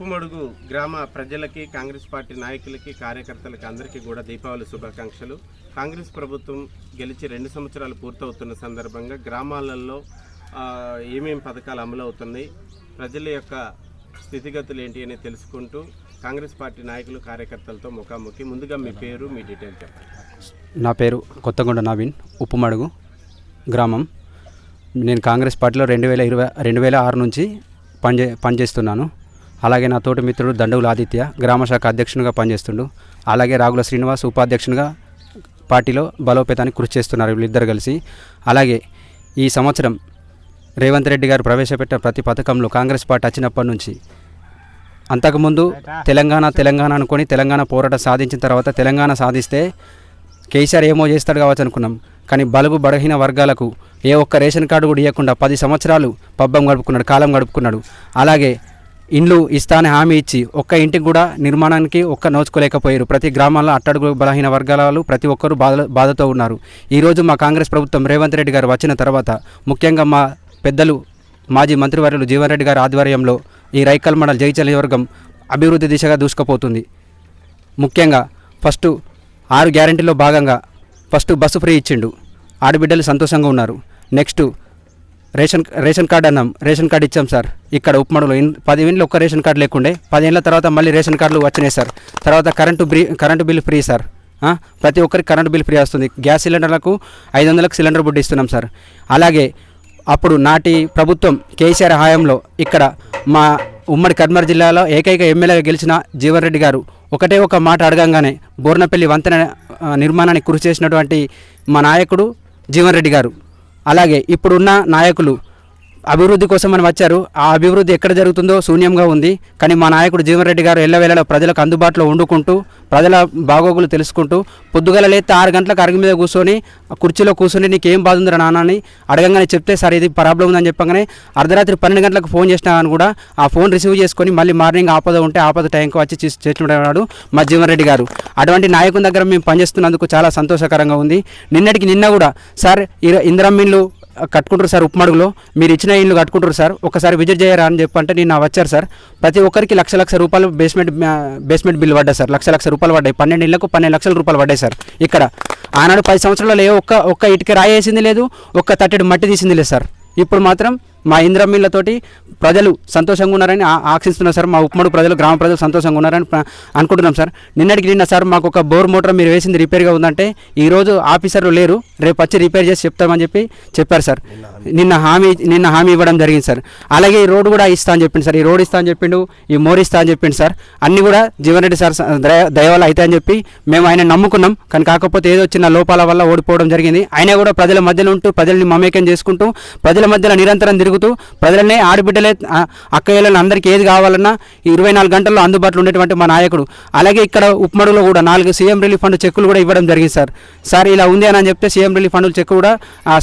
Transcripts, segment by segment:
ఉప్పుమడుగు గ్రామ ప్రజలకి కాంగ్రెస్ పార్టీ నాయకులకి కార్యకర్తలకి అందరికీ కూడా దీపావళి శుభాకాంక్షలు. కాంగ్రెస్ ప్రభుత్వం గెలిచి రెండు సంవత్సరాలు పూర్తవుతున్న సందర్భంగా గ్రామాలలో ఏమేమి ఏమేం పథకాలు అమలు అవుతున్నాయి ప్రజల యొక్క స్థితిగతులు ఏంటి అని తెలుసుకుంటూ కాంగ్రెస్ పార్టీ నాయకులు కార్యకర్తలతో ముఖాముఖి. ముందుగా మీ పేరు మీ డీటెయిల్ చెప్పండి. నా పేరు కొత్తగొండ నవీన్ ఉప్పుమడుగు గ్రామం. నేను కాంగ్రెస్ పార్టీలో రెండు వేల ఇరవై రెండు వేల ఆరు నుంచి పనిచే పనిచేస్తున్నాను. అలాగే నా తోటి మిత్రుడు దండవుల ఆదిత్య గ్రామ శాఖ అధ్యక్షునిగా పనిచేస్తుండు. అలాగే రాగుల శ్రీనివాస్ ఉపాధ్యక్షునిగా పార్టీలో బలోపేతానికి కృషి చేస్తున్నారు వీళ్ళిద్దరు కలిసి. అలాగే ఈ సంవత్సరం రేవంత్ రెడ్డి గారు ప్రవేశపెట్టిన ప్రతి పథకంలో కాంగ్రెస్ పార్టీ వచ్చినప్పటి నుంచి అంతకుముందు తెలంగాణ తెలంగాణ అనుకొని తెలంగాణ పోరాటం సాధించిన తర్వాత తెలంగాణ సాధిస్తే కేసీఆర్ ఏమో చేస్తాడు కావచ్చు అనుకున్నాం. కానీ బలుగు బలహీన వర్గాలకు ఏ ఒక్క రేషన్ కార్డు కూడా ఇవ్వకుండా పది సంవత్సరాలు పబ్బం గడుపుకున్నాడు కాలం గడుపుకున్నాడు. అలాగే ఇండ్లు ఇస్తానే హామీ ఇచ్చి ఒక్క ఇంటికి కూడా నిర్మాణానికి ఒక్క నోచుకోలేకపోయారు. ప్రతి గ్రామాల్లో అట్టడుగు బలహీన వర్గాలు ప్రతి ఒక్కరూ బాధ బాధతో ఉన్నారు. ఈరోజు మా కాంగ్రెస్ ప్రభుత్వం రేవంత్ రెడ్డి గారు వచ్చిన తర్వాత ముఖ్యంగా మా పెద్దలు మాజీ మంత్రివర్యులు జీవన్ రెడ్డి గారి ఆధ్వర్యంలో ఈ రైకల్ మండల్ జైచల్ అభివృద్ధి దిశగా దూసుకుపోతుంది. ముఖ్యంగా ఫస్ట్ ఆరు గ్యారంటీలో భాగంగా ఫస్ట్ బస్సు ఫ్రీ ఇచ్చిండు. ఆడబిడ్డలు సంతోషంగా ఉన్నారు. నెక్స్ట్ రేషన్ రేషన్ కార్డు అన్నాం. రేషన్ కార్డు ఇచ్చాం సార్. ఇక్కడ ఉప్మడులో పది పదివేలు ఒక్క రేషన్ కార్డు లేకుండే. పదేళ్ళ తర్వాత మళ్ళీ రేషన్ కార్డులు వచ్చినాయి సార్. తర్వాత కరెంటు బ్రీ కరెంటు బిల్లు ఫ్రీ సార్. ప్రతి ఒక్కరికి కరెంటు బిల్ ఫ్రీ వస్తుంది. గ్యాస్ సిలిండర్లకు ఐదు వందలకు సిలిండర్ బుడ్డి ఇస్తున్నాం సార్. అలాగే అప్పుడు నాటి ప్రభుత్వం కేసీఆర్ హయాంలో ఇక్కడ మా ఉమ్మడి కర్మర్ జిల్లాలో ఏకైక ఎమ్మెల్యేగా గెలిచిన జీవన్ రెడ్డి గారు ఒకటే ఒక మాట అడగంగానే బోర్నపల్లి వంతెన నిర్మాణానికి కృషి చేసినటువంటి మా నాయకుడు జీవన్ రెడ్డి గారు. అలాగే ఇప్పుడున్న నాయకులు అభివృద్ధి కోసం అని వచ్చారు. ఆ అభివృద్ధి ఎక్కడ జరుగుతుందో శూన్యంగా ఉంది. కానీ మా నాయకుడు జీవన్ రెడ్డి గారు ఎల్లవేళలో ప్రజలకు అందుబాటులో వండుకుంటూ ప్రజల బాగోగులు తెలుసుకుంటూ పొద్దుగల లేతే ఆరు గంటలకు అరుగు మీద కూర్చొని కుర్చీలో కూర్చొని నీకేం ఏం బాధ ఉందిరా నాన్న అని అడగంగానే చెప్తే సార్ ఇది ప్రాబ్లం ఉందని చెప్పగానే అర్ధరాత్రి పన్నెండు గంటలకు ఫోన్ చేసినా అని కూడా ఆ ఫోన్ రిసీవ్ చేసుకొని మళ్ళీ మార్నింగ్ ఆపద ఉంటే ఆపద టైంకి వచ్చి చేసి- చేసినాడు మా జీవన్రెడ్డి గారు. అటువంటి నాయకుని దగ్గర మేము పనిచేస్తున్నందుకు చాలా సంతోషకరంగా ఉంది. నిన్నటికి నిన్న కూడా సార్ ఇర- ఇందిరమ్మిన్లు కట్టుకుంటారు సార్ ఉప్మడుగులో. మీరు ఇచ్చిన ఇల్లు కట్టుకుంటారు సార్. ఒకసారి విజిట్ చేయరా అని చెప్పంటే నేను వచ్చారు సార్. ప్రతి ఒక్కరికి లక్ష లక్ష రూపాయలు బేస్మెంట్ బేస్మెంట్ బిల్ పడ్డాయి సార్. లక్ష లక్ష రూపాయలు పడ్డాయి. పన్నెండు ఇళ్ళకు పన్నెండు లక్షల రూపాయలు పడ్డాయి సార్. ఇక్కడ ఆనాడు పది సంవత్సరాలలో ఒక్క ఒక్క ఇటుక రాయేసింది లేదు ఒక్క తట్టెడు మట్టి తీసింది లేదు సార్. ఇప్పుడు మాత్రం మా ఇంద్రమిళ్ళతోటి ప్రజలు సంతోషంగా ఉన్నారని ఆ- సార్. మా ఉప్మడు ప్రజలు గ్రామ ప్రజలు సంతోషంగా ఉన్నారని అనుకుంటున్నాం సార్. నిన్నటికి నిన్న సార్ మాకు ఒక బోర్ మోటార్ మీరు వేసింది రిపేర్గా ఉందంటే ఈరోజు ఆఫీసర్లు లేరు. రేపు వచ్చి రిపేర్ చేసి చెప్తామని చెప్పి చెప్పారు సార్. నిన్న హామీ నిన్న హామీ ఇవ్వడం జరిగింది సార్. అలాగే ఈ రోడ్డు కూడా ఇస్తా అని చెప్పింది సార్. ఈ రోడ్ ఇస్తా అని చెప్పిండు ఈ మోర్ ఇస్తా అని చెప్పిండు సార్. అన్నీ కూడా జీవన్ రెడ్డి సార్ దయ అయితే అవుతాయని చెప్పి మేము ఆయన నమ్ముకున్నాం. కానీ కాకపోతే ఏదో చిన్న లోపాల వల్ల ఓడిపోవడం జరిగింది. ఆయన కూడా ప్రజల మధ్యలో ఉంటూ ప్రజల్ని మమేకం చేసుకుంటూ ప్రజల మధ్యలో నిరంతరం తిరుగుతూ ప్రజలనే ఆడబిడ్డలే అక్కయ్యలను అందరికీ ఏది కావాలన్నా ఈ ఇరవై నాలుగు గంటల్లో అందుబాటులో ఉండేటువంటి మా నాయకుడు. అలాగే ఇక్కడ ఉప్మడులో కూడా నాలుగు సీఎం రిలీఫ్ ఫండ్ చెక్కులు కూడా ఇవ్వడం జరిగింది సార్. సార్ ఇలా ఉంది అని చెప్తే సీఎం రిలీఫ్ ఫండ్ చెక్ కూడా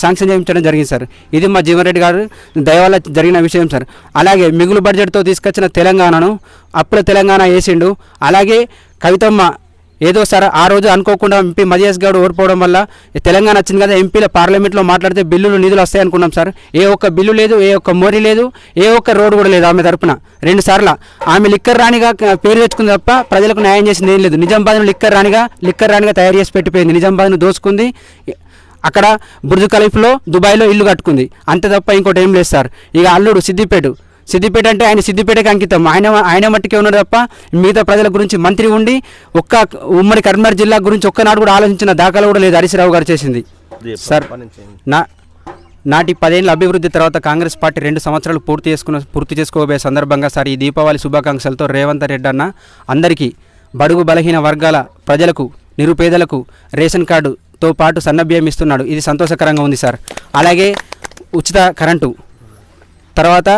శాంక్షన్ చేయించడం జరిగింది సార్. ఇది మా జీవన్రెడ్డి గారు దయవల్ల జరిగిన విషయం సార్. అలాగే మిగులు బడ్జెట్తో తీసుకొచ్చిన తెలంగాణను అప్పుల తెలంగాణ వేసిండు అలాగే కవితమ్మ ఏదో సార్ ఆ రోజు అనుకోకుండా ఎంపీ మదియాస్ గౌడ్ ఓడిపోవడం వల్ల తెలంగాణ వచ్చింది కదా ఎంపీల పార్లమెంట్లో మాట్లాడితే బిల్లులు నిధులు వస్తాయి అనుకున్నాం సార్. ఏ ఒక్క బిల్లు లేదు ఏ ఒక్క మోరీ లేదు ఏ ఒక్క రోడ్డు కూడా లేదు ఆమె తరపున. రెండు సార్లు. ఆమె లిక్కర్ రాణిగా పేరు తెచ్చుకుంది తప్ప ప్రజలకు న్యాయం చేసింది ఏం లేదు. నిజామాబాద్ను లిక్కర్ రాణిగా లిక్కర్ రాణిగా తయారు చేసి పెట్టిపోయింది. నిజామాబాద్ను దోచుకుంది. అక్కడ బుర్జ్ ఖలీఫ్లో దుబాయ్లో ఇల్లు కట్టుకుంది. అంతే తప్ప ఇంకోటి ఏం లేదు సార్. ఇక అల్లుడు సిద్దిపేట. సిద్దిపేట అంటే ఆయన సిద్దిపేటకి అంకితం. ఆయన ఆయన మట్టికే ఉన్నాడు తప్ప మిగతా ప్రజల గురించి మంత్రి ఉండి ఒక్క ఉమ్మడి కరీంనగర్ జిల్లా గురించి ఒక్కనాడు కూడా ఆలోచించిన దాఖలు కూడా లేదు హరీశ్రావు గారు చేసింది. సార్ నా నాటి పదేళ్ళ అభివృద్ధి తర్వాత కాంగ్రెస్ పార్టీ రెండు సంవత్సరాలు పూర్తి చేసుకున్న పూర్తి చేసుకోబోయే సందర్భంగా సార్ ఈ దీపావళి శుభాకాంక్షలతో రేవంత్ రెడ్డి అన్న అందరికీ బడుగు బలహీన వర్గాల ప్రజలకు నిరుపేదలకు రేషన్ తో పాటు సన్నబియ్యం ఇస్తున్నాడు. ఇది సంతోషకరంగా ఉంది సార్. అలాగే ఉచిత కరెంటు. తర్వాత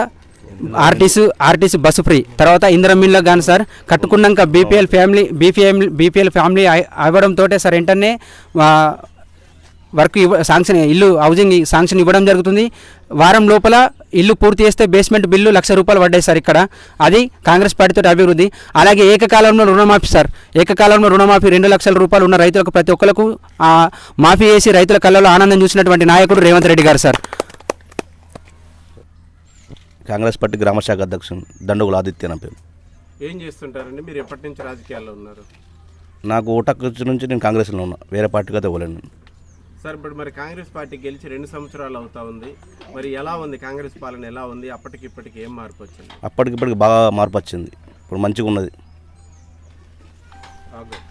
ఆర్టీసీ ఆర్టీసీ బస్సు ఫ్రీ. తర్వాత ఇందిరమిల్లో కానీ sir కట్టుకున్నాక BPL family BPM BPL family అవ్వడంతో సార్ వెంటనే వర్క్ ఇవ్వ శాంక్షన్ ఇల్లు హౌసింగ్ శాంక్షన్ ఇవ్వడం జరుగుతుంది. వారం లోపల ఇల్లు పూర్తి చేస్తే బేస్మెంట్ బిల్లు లక్ష రూపాయలు పడ్డాయి సార్ ఇక్కడ. అది కాంగ్రెస్ పార్టీతో అభివృద్ధి. అలాగే ఏకకాలంలో రుణమాఫీ సార్. ఏకకాలంలో రుణమాఫీ రెండు లక్షల రూపాయలు ఉన్న రైతులకు ప్రతి ఒక్కరికి ఆ, మాఫీ చేసి రైతుల కళ్ళలో ఆనందం చూసినటువంటి నాయకుడు రేవంత్ రెడ్డి గారు సార్. కాంగ్రెస్ పార్టీ గ్రామ శాఖ అధ్యక్షుడు దండుగుల ఆదిత్య నా పేరు. ఏం చేస్తుంటారండి? మీరు ఎప్పటి నుంచి రాజకీయాల్లో ఉన్నారు? నాకు ఓటకు నుంచి నేను కాంగ్రెస్లో ఉన్నా. వేరే పార్టీకి అయితే ఇవ్వలేను సార్ ఇప్పుడు మరి కాంగ్రెస్ పార్టీ గెలిచి రెండు సంవత్సరాలు అవుతా ఉంది. మరి ఎలా ఉంది? కాంగ్రెస్ పాలన ఎలా ఉంది? అప్పటికి ఇప్పటికి ఏం మార్పు వచ్చింది? అప్పటికిప్పటికి బాగా మార్పు వచ్చింది. ఇప్పుడు మంచిగా ఉన్నది.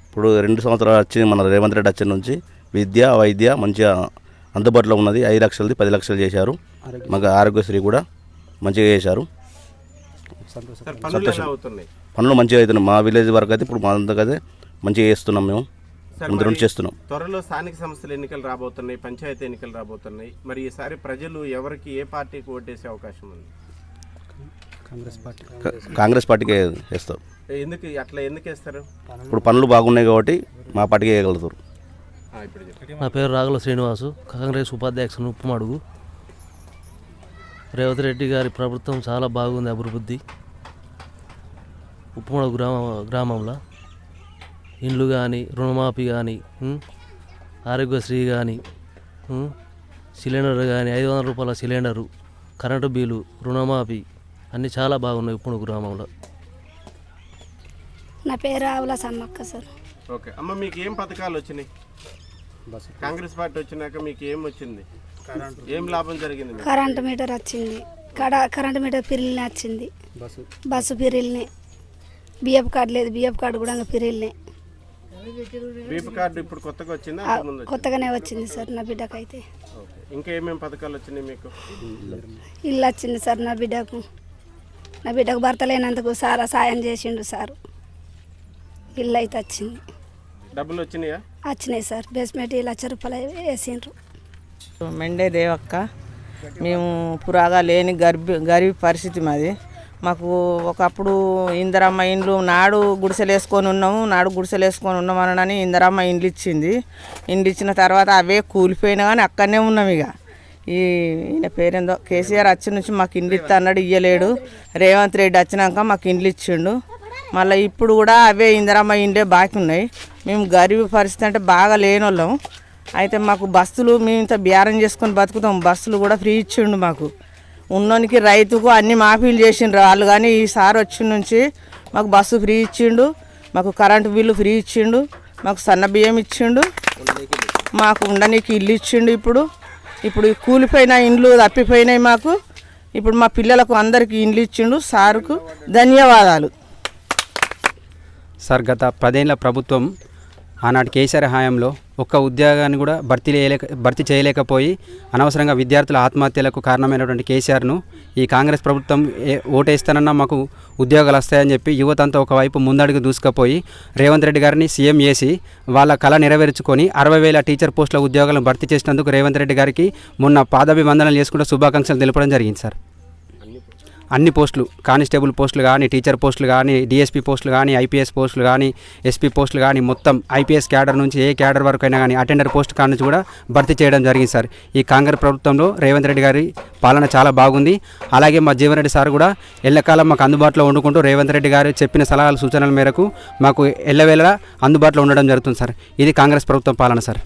ఇప్పుడు రెండు సంవత్సరాలు వచ్చింది మన రేవంత్ రెడ్డి వచ్చిన నుంచి. విద్య వైద్య మంచిగా అందుబాటులో ఉన్నది. ఐదు లక్షలది పది లక్షలు చేశారు. మాకు ఆరోగ్యశ్రీ కూడా మంచిగా చేశారు. సంతోషం. సార్ పనులు ఎలా అవుతున్నాయి? పనులు మంచిగా అవుతున్నాయి. మా విలేజ్ వరకు అయితే ఇప్పుడు మా అంతకైతే మంచిగా చేస్తున్నాం మేము. ముందు చేస్తున్నాం. త్వరలో స్థానిక సంస్థల ఎన్నికలు రాబోతున్నాయి పంచాయతీ ఎన్నికలు రాబోతున్నాయి. మరి ఈసారి ప్రజలు ఎవరికి ఏ పార్టీకి ఓటేసే అవకాశం ఉంది? కాంగ్రెస్ పార్టీ. కాంగ్రెస్ పార్టీకే వేస్తాం. ఎందుకు అట్లా ఎందుకు వేస్తారు? ఇప్పుడు పనులు బాగున్నాయి కాబట్టి మా పార్టీకే వేయగలుగుతారు. ఆ, ఇప్పుడు చెప్పండి. నా పేరు రాగుల శ్రీనివాసు. కాంగ్రెస్ ఉపాధ్యక్షుని ఉప్పుమడుగు. రేవంత్ రెడ్డి గారి ప్రభుత్వం చాలా బాగుంది అభివృద్ధి. ఉప్పుమడుగు గ్రామ గ్రామంలో. ఇండ్లు కానీ రుణమాఫీ కానీ ఆరోగ్యశ్రీ కానీ సిలిండర్ కానీ ఐదు వందల రూపాయల సిలిండరు కరెంటు బిల్లు రుణమాఫీ అన్నీ చాలా బాగున్నాయి ఉప్పుమడుగు గ్రామంలో. నా పేరు ఆవుల సమ్మక్క సార్. ఓకే. అమ్మ మీకు ఏం పథకాలు వచ్చినాయి? బస్సు కాంగ్రెస్ పార్టీ వచ్చినాక మీకు ఏం వచ్చింది? ఏం లాభం జరిగింది? కరెంటు మీటర్ వచ్చింది. కడ కరెంటు మీటర్ పిరిల్ని వచ్చింది. బస్సు. బస్సు పిరిల్ని. బియ్యపు కార్డు లేదు. బియ్యపు కార్డు కూడా పిరిల్ని. బీపీ కార్డు ఇప్పుడు కొత్తగా వచ్చిందా? కొత్తగానే వచ్చింది సార్ నా బిడ్డకైతే. ఓకే. ఇంకా ఏమేమి పథకాలు వచ్చినాయి మీకు? ఇల్లు వచ్చింది సార్ నా బిడ్డకు. నా బిడ్డకు భర్త లేనందుకు సారా సాయం చేసిండు సారు. ఇల్లు అయితే వచ్చింది. డబ్బులు వచ్చినాయా? వచ్చినాయి సార్. బేస్మెంట్ లక్ష రూపాయలు వేసిండ్రు. మెండే దేవక్క. మేము పురాగా లేని గర్భి గరీబ్ పరిస్థితి మాది. మాకు ఒకప్పుడు ఇందరమ్మ ఇండ్లు నాడు గుడిసెలు వేసుకొని ఉన్నాము నాడు గుడిసెలు వేసుకొని ఉన్నాం ఇందరమ్మ ఇండ్లు ఇచ్చింది ఇండ్లు ఇచ్చిన తర్వాత అవే కూలిపోయినా కానీ అక్కడనే ఉన్నాం ఇక ఈ ఈయన పేరేందో కేసీఆర్ వచ్చి నుంచి మాకు ఇండ్లు ఇస్తా అన్నాడు ఇయ్యలేడు. రేవంత్ రెడ్డి వచ్చినాక మాకు ఇండ్లు ఇచ్చిండు మళ్ళీ ఇప్పుడు కూడా అవే ఇందరమ్మ ఇండ్లే బాకీ ఉన్నాయి. మేము గరీబ్ పరిస్థితి అంటే బాగా లేనోళ్ళం. అయితే మాకు బస్సులు మేము ఇంత బేరం చేసుకొని బతుకుతాం. బస్సులు కూడా ఫ్రీ ఇచ్చిండు మాకు. ఉన్నోనికి రైతుకు అన్ని మాఫీలు చేసిండ్రు. వాళ్ళు కానీ ఈసారి వచ్చిన నుంచి మాకు బస్సు ఫ్రీ ఇచ్చిండు మాకు కరెంటు బిల్లు ఫ్రీ ఇచ్చిండు మాకు సన్న బియ్యం ఇచ్చిండు మాకు ఉండనీకి ఇల్లు ఇచ్చిండు ఇప్పుడు. ఇప్పుడు ఈ కూలిపోయిన ఇండ్లు తప్పిపోయినాయి మాకు. ఇప్పుడు మా పిల్లలకు అందరికీ ఇండ్లు ఇచ్చిండు సార్కు ధన్యవాదాలు. సార్ గత పదేళ్ళ ప్రభుత్వం ఆనాటి కేసీఆర్ హయాంలో ఒక్క ఉద్యోగాన్ని కూడా భర్తీ చేయలేక భర్తీ చేయలేకపోయి అనవసరంగా విద్యార్థుల ఆత్మహత్యలకు కారణమైనటువంటి కేసీఆర్ను ఈ కాంగ్రెస్ ప్రభుత్వం ఏ ఓటేస్తానన్నా మాకు ఉద్యోగాలు వస్తాయని చెప్పి యువతంతా ఒకవైపు ముందడుగు దూసుకుపోయి రేవంత్ రెడ్డి గారిని సీఎం చేసి వాళ్ళ కళ నెరవేర్చుకొని అరవై వేల టీచర్ పోస్టుల ఉద్యోగాలను భర్తీ చేసినందుకు రేవంత్ రెడ్డి గారికి మొన్న పాదాభివందనలు చేసుకుంటూ శుభాకాంక్షలు తెలపడం జరిగింది సార్. అన్ని పోస్టులు కానిస్టేబుల్ పోస్టులు కానీ టీచర్ పోస్టులు కానీ డిఎస్పీ పోస్టులు కానీ ఐపీఎస్ పోస్టులు కానీ ఎస్పీ పోస్టులు కానీ మొత్తం ఐపీఎస్ క్యాడర్ నుంచి ఏ క్యాడర్ వరకు అయినా కానీ అటెండర్ పోస్ట్ కాడ నుంచి కూడా భర్తీ చేయడం జరిగింది సార్. ఈ కాంగ్రెస్ ప్రభుత్వంలో రేవంత్ రెడ్డి గారి పాలన చాలా బాగుంది. అలాగే మా జీవన్ రెడ్డి సార్ కూడా ఎల్లకాలం మాకు అందుబాటులో వండుకుంటూ రేవంత్ రెడ్డి గారు చెప్పిన సలహాలు సూచనల మేరకు మాకు ఎల్లవేళ అందుబాటులో ఉండడం జరుగుతుంది సార్. ఇది కాంగ్రెస్ ప్రభుత్వం పాలన సార్.